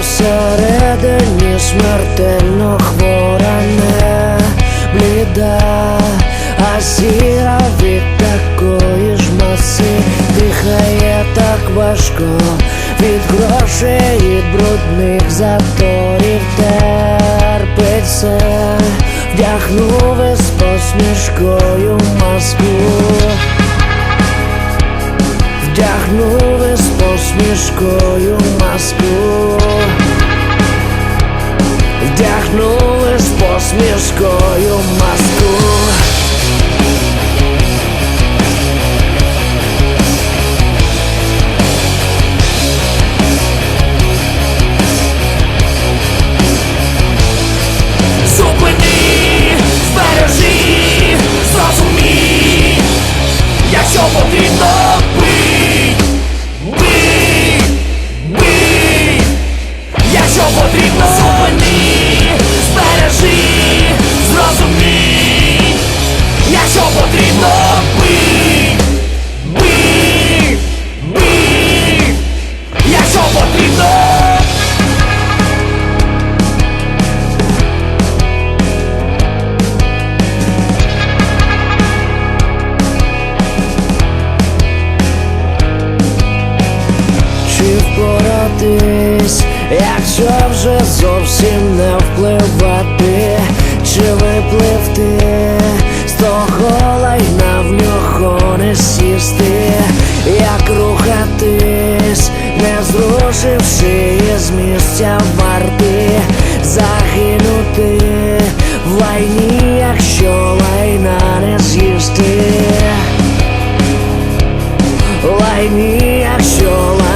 Всередині смертельно хвора не бліда, а сіра від такої ж маси дихає так важко від грошей, від брудних заторів терпить вдягнув із посмішкою маску. Вдягнув посмішкою маску. Вдягнули з посмішкою маску боротись, якщо вже зовсім не впливати, чи випливти? З того лайна в нього не сісти, як рухатись, не зрушивши з місця варти, загинути в лайні, якщо лайна не з'їсти, лайні, якщо лайна.